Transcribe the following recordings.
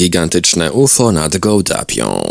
Gigantyczne UFO nad Gołdapią.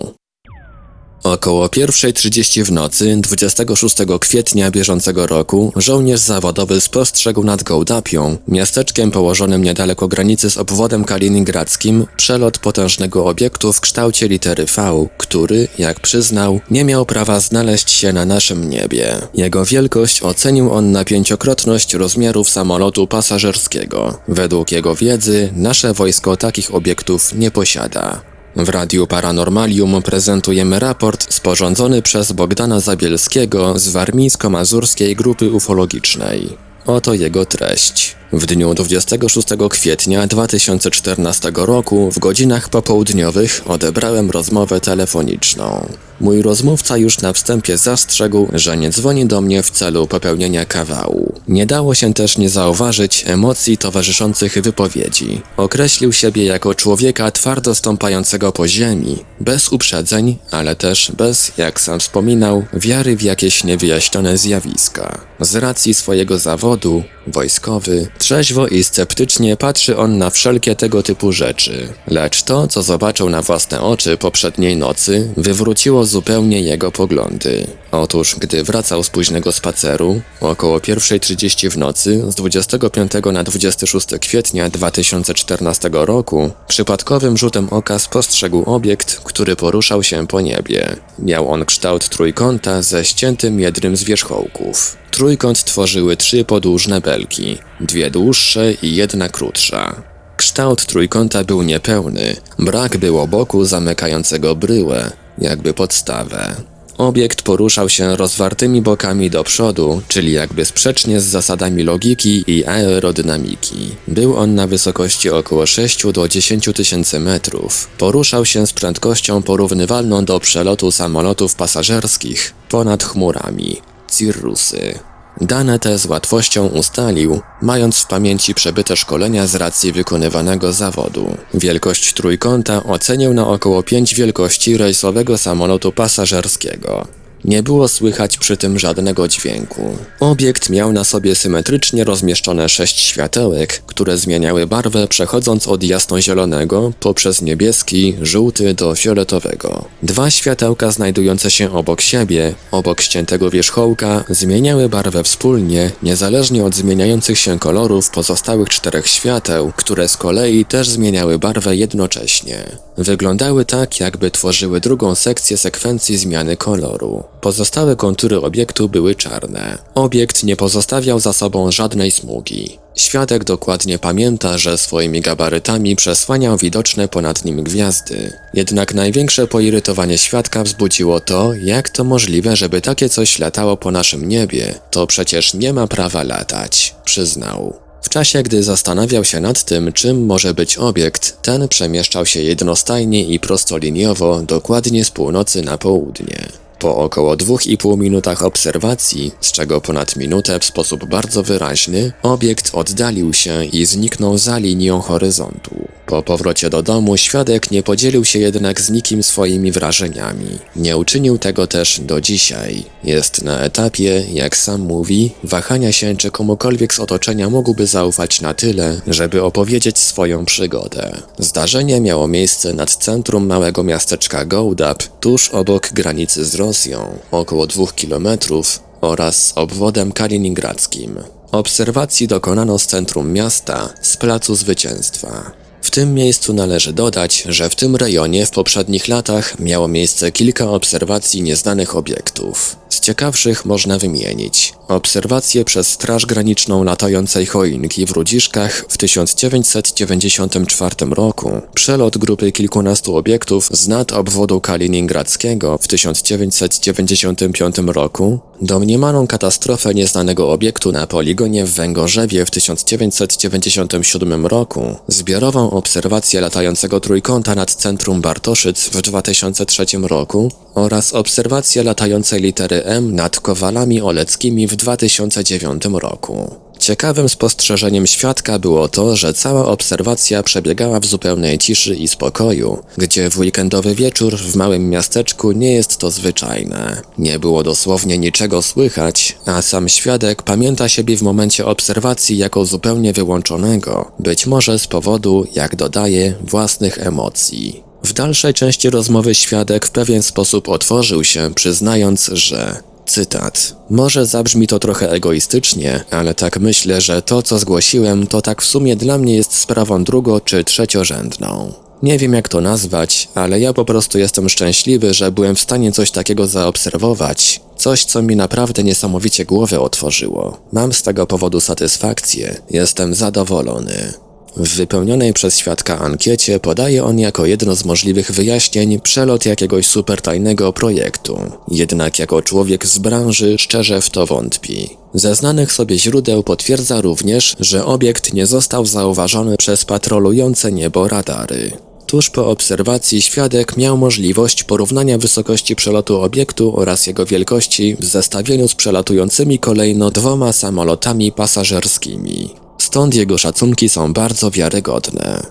Około 1.30 w nocy 26 kwietnia bieżącego roku żołnierz zawodowy spostrzegł nad Gołdapią, miasteczkiem położonym niedaleko granicy z obwodem kaliningradzkim, przelot potężnego obiektu w kształcie litery V, który, jak przyznał, nie miał prawa znaleźć się na naszym niebie. Jego wielkość ocenił on na pięciokrotność rozmiarów samolotu pasażerskiego. Według jego wiedzy nasze wojsko takich obiektów nie posiada. W Radiu Paranormalium prezentujemy raport sporządzony przez Bogdana Zabielskiego z Warmińsko-Mazurskiej Grupy Ufologicznej. Oto jego treść. W dniu 26 kwietnia 2014 roku w godzinach popołudniowych odebrałem rozmowę telefoniczną. Mój rozmówca już na wstępie zastrzegł, że nie dzwoni do mnie w celu popełnienia kawału. Nie dało się też nie zauważyć emocji towarzyszących wypowiedzi. Określił siebie jako człowieka twardo stąpającego po ziemi, bez uprzedzeń, ale też bez, jak sam wspominał, wiary w jakieś niewyjaśnione zjawiska. Z racji swojego zawodu, wojskowy, trzeźwo i sceptycznie patrzy on na wszelkie tego typu rzeczy. Lecz to, co zobaczył na własne oczy poprzedniej nocy, wywróciło zupełnie jego poglądy. Otóż, gdy wracał z późnego spaceru, około 1.30 w nocy, z 25 na 26 kwietnia 2014 roku, przypadkowym rzutem oka spostrzegł obiekt, który poruszał się po niebie. Miał on kształt trójkąta ze ściętym jednym z wierzchołków. Trójkąt tworzyły trzy podłużne belki, dwie dłuższe i jedna krótsza. Kształt trójkąta był niepełny, brak było boku zamykającego bryłę, jakby podstawę. Obiekt poruszał się rozwartymi bokami do przodu, czyli jakby sprzecznie z zasadami logiki i aerodynamiki. Był on na wysokości około 6 do 10 tysięcy metrów. Poruszał się z prędkością porównywalną do przelotu samolotów pasażerskich ponad chmurami. Cirrusy. Dane te z łatwością ustalił, mając w pamięci przebyte szkolenia z racji wykonywanego zawodu. Wielkość trójkąta ocenił na około 5 wielkości rejsowego samolotu pasażerskiego. Nie było słychać przy tym żadnego dźwięku. Obiekt miał na sobie symetrycznie rozmieszczone sześć światełek, które zmieniały barwę przechodząc od jasnozielonego poprzez niebieski, żółty do fioletowego. Dwa światełka znajdujące się obok siebie, obok ściętego wierzchołka, zmieniały barwę wspólnie, niezależnie od zmieniających się kolorów pozostałych czterech świateł, które z kolei też zmieniały barwę jednocześnie. Wyglądały tak, jakby tworzyły drugą sekcję sekwencji zmiany koloru. Pozostałe kontury obiektu były czarne. Obiekt nie pozostawiał za sobą żadnej smugi. Świadek dokładnie pamięta, że swoimi gabarytami przesłaniał widoczne ponad nim gwiazdy. Jednak największe poirytowanie świadka wzbudziło to, jak to możliwe, żeby takie coś latało po naszym niebie. To przecież nie ma prawa latać, przyznał. W czasie, gdy zastanawiał się nad tym, czym może być obiekt, ten przemieszczał się jednostajnie i prostoliniowo, dokładnie z północy na południe. Po około 2,5 minutach obserwacji, z czego ponad minutę w sposób bardzo wyraźny, obiekt oddalił się i zniknął za linią horyzontu. Po powrocie do domu świadek nie podzielił się jednak z nikim swoimi wrażeniami. Nie uczynił tego też do dzisiaj. Jest na etapie, jak sam mówi, wahania się, czy komukolwiek z otoczenia mógłby zaufać na tyle, żeby opowiedzieć swoją przygodę. Zdarzenie miało miejsce nad centrum małego miasteczka Gołdap, tuż obok granicy z Rosją, około dwóch kilometrów, oraz obwodem kaliningradzkim. Obserwacji dokonano z centrum miasta, z Placu Zwycięstwa. W tym miejscu należy dodać, że w tym rejonie w poprzednich latach miało miejsce kilka obserwacji nieznanych obiektów. Z ciekawszych można wymienić obserwacje przez Straż Graniczną latającej choinki w Rudziszkach w 1994 roku, przelot grupy kilkunastu obiektów z nad obwodu kaliningradzkiego w 1995 roku, domniemaną katastrofę nieznanego obiektu na poligonie w Węgorzewie w 1997 roku, zbiorową obserwację latającego trójkąta nad centrum Bartoszyc w 2003 roku oraz obserwację latającej litery M nad Kowalami Oleckimi w 2009 roku. Ciekawym spostrzeżeniem świadka było to, że cała obserwacja przebiegała w zupełnej ciszy i spokoju, gdzie w weekendowy wieczór w małym miasteczku nie jest to zwyczajne. Nie było dosłownie niczego słychać, a sam świadek pamięta siebie w momencie obserwacji jako zupełnie wyłączonego, być może z powodu, jak dodaje, własnych emocji. W dalszej części rozmowy świadek w pewien sposób otworzył się, przyznając, że Cytat. Może zabrzmi to trochę egoistycznie, ale tak myślę, że to, co zgłosiłem, to tak w sumie dla mnie jest sprawą drugo- czy trzeciorzędną. Nie wiem jak to nazwać, ale ja po prostu jestem szczęśliwy, że byłem w stanie coś takiego zaobserwować. Coś, co mi naprawdę niesamowicie głowę otworzyło. Mam z tego powodu satysfakcję, jestem zadowolony. W wypełnionej przez świadka ankiecie podaje on jako jedno z możliwych wyjaśnień przelot jakiegoś supertajnego projektu. Jednak jako człowiek z branży szczerze w to wątpi. Ze znanych sobie źródeł potwierdza również, że obiekt nie został zauważony przez patrolujące niebo radary. Tuż po obserwacji świadek miał możliwość porównania wysokości przelotu obiektu oraz jego wielkości w zestawieniu z przelatującymi kolejno dwoma samolotami pasażerskimi. Stąd jego szacunki są bardzo wiarygodne.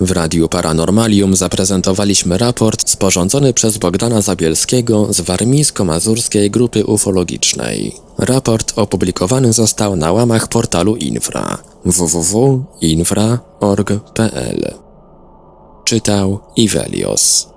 W Radiu Paranormalium zaprezentowaliśmy raport sporządzony przez Bogdana Zabielskiego z warmińsko-mazurskiej grupy ufologicznej. Raport opublikowany został na łamach portalu Infra www.infra.org.pl Czytał Ivelios